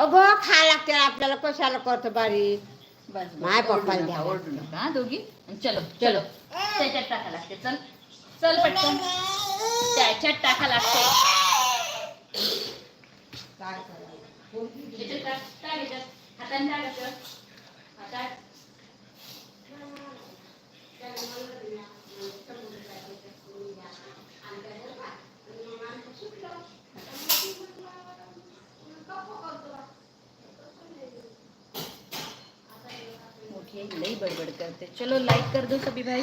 अगं खा लागते आपल्याला कशाला करतो बारीक बस बस. माय ओरडू पप्पाला नका, द्या. ओरडू नका हा, दोघी आणि चलो चलो त्याच्यात टाका लागते चल चल पटकन त्याच्यात टाका लागते याच्यात टाक, टाक याच्यात. हाताने टाक असं. हातात. ये लई बडबड करते। चलो लाइक कर दो सभी भाई।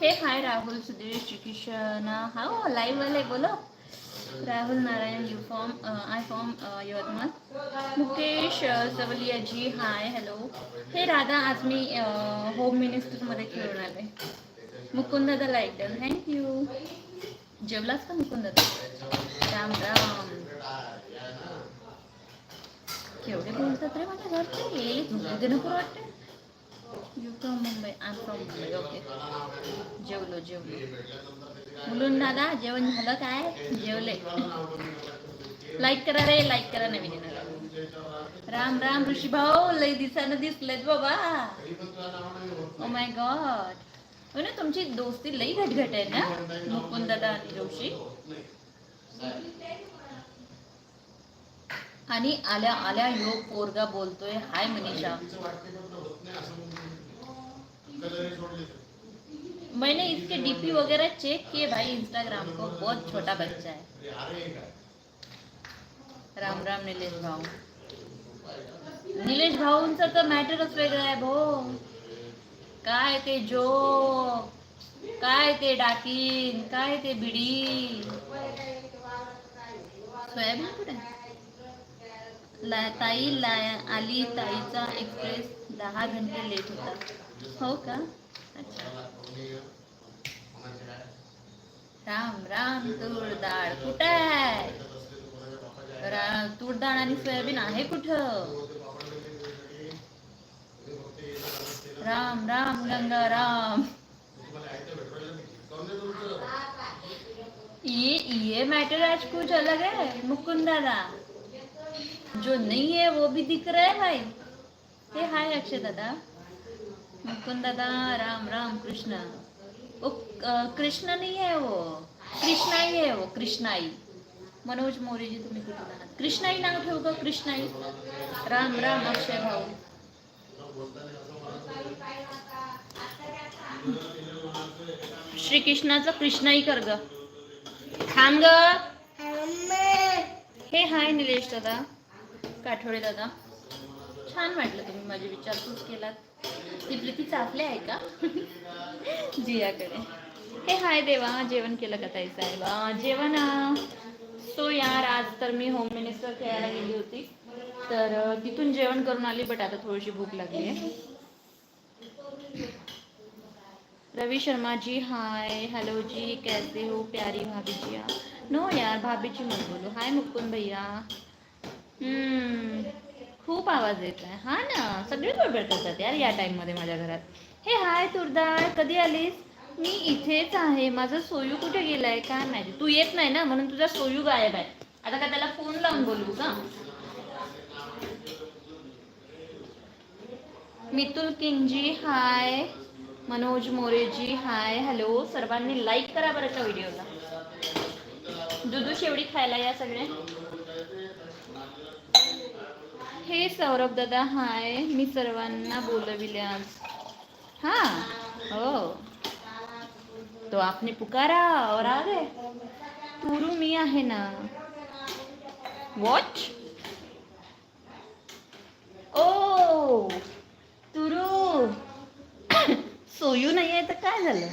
हे हाय राहुल सुधीर श्रीकृष्णा। हाँ लाइव वाले बोलो। Rahul Narayan you from I from Yavatmal Mukesh uh, Savaliya ji hi hello hey Radha आज मी uh, होम मिनिस्टरमध्ये खेळून आले. मुकुंद दादा लाईक डन थँक्यू जेवलास का मुकुंद दादा राम राम. केवढे बोलतात रे माझ्या घरचे? नको वाटते you from Mumbai I from Mumbai okay जेवलो जेवलो. मुलून दादा जेवण झालं काय? जेवले. लाईक करा रे लाईक करा नवीन येणार. राम राम ऋषी भाऊ लई दिसानं दिसलेत बाबा. ओ माय गॉड हो ना तुमची दोस्ती लई घटघट आहे ना? मुकुंद दादा आणि जोशी. आणि आल्या आल्या योग पोरगा बोलतोय हाय मनीषा. मैंने इसके डीपी वगैरह चेक किए भाई इंस्टाग्राम को। बहुत छोटा बच्चा है। राम राम निलेश भाऊ। निलेश भाऊंचा तर मॅटरच वेगळा आहे भाऊ काय ते जो काय ते डाकीन? काय ते बिडी सोयाबीन कुठे? ताई ला, आली ताईचा एक्सप्रेस दहा घंटे लेट होता। हो का? राम राम तूर डाळ कुठं? आहे रा- तूर डाळ आणि सोयाबीन आहे कुठं? राम राम गंगा राम. ये ये मैटर आज कुछ अलग है मुकुंद दादा. जो नहीं है वो भी दिख रहा है भाई. हे हाय अक्षय दादा. मुकुंद दादा राम राम कृष्ण. वो कृष्ण नहीं है वो. कृष्णाई है वो कृष्णाई. मनोज मोरेजी तुम्ही कुठून आहात कृष्णाई नाव ठेवू का? कृष्णाई. राम राम अक्षय भाऊ. श्रीकृष्णाचं कृष्णाई कर ग. थांब ग. हे हाय निलेश दादा. काठोळे दादा. छान वाटलं तुम्ही माझी विचारपूस केलात. ती प्रीती चाफले आहे का? जियाकडे. हे हाय देवा जेवण केलं का ताई साहेब? जेवण सो यार आज तर मी होम मिनिस्टर खेळायला गेली होती. तर तिथून जेवण करून आली बट आता थोडीशी भूक लागली आहे. रवि शर्मा जी हाय. हेलो जी कैसे हो प्यारी भाभी जी? नो यार भाभी जी मत बोलो. हाय मुकुंद भैया. हम्म, खूप आवाज येत आहे हा ना? सगळे बडबड करतात यार या टाईममध्ये माझ्या घरात. हे हाय तुरदार कधी आलीस? मी इथेच आहे. माझं सोयू कुठे गेलाय? काय माहिती? तू येत नाही ना? म्हणून तुझा सोयू गायब आहे. आता का त्याला फोन लावून बोलू का? Mitul Kinji hi. Manoj Moreji hi. Hello सर्वांनी लाईक करा बरं का व्हिडिओला दुधू शेवडी खायला या सगळे. हे सौरभ दादा हाय. मी सर्वांना बोलविले आज. हा हो. तो आपने पुकारा और आ गए. तुरू मी आहे ना. वॉच ओ तुरू. सोयू नाही आहे तर काय झालं?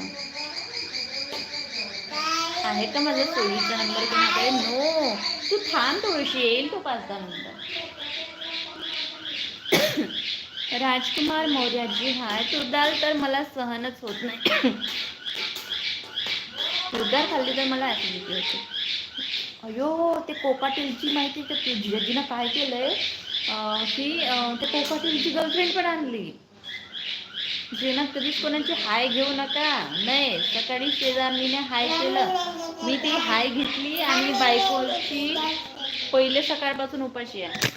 आहे का माझा सोयीचा नंबर कोणाकडे नो. तू थांब थोडीशी येईल तो पाच दहा मिनिटं. राजकुमार मौर्याजी हाय. तुरदाल तर मला सहनच होत नाही. तुरदार खाल्ली तर मला ऍसिडिटी होती. अयो ते कोकाटेलची माहिती तर जिजाजीनं काय केलंय? की ते कोकाटेलची गर्लफ्रेंड पण आणली. जीवनात कधीच कोणाची हाय घेऊ नका. नाही सकाळी शेजारणीने हाय केलं. मी ती हाय घेतली आणि बायकोची पहिले सकाळपासून उपाशी आहे.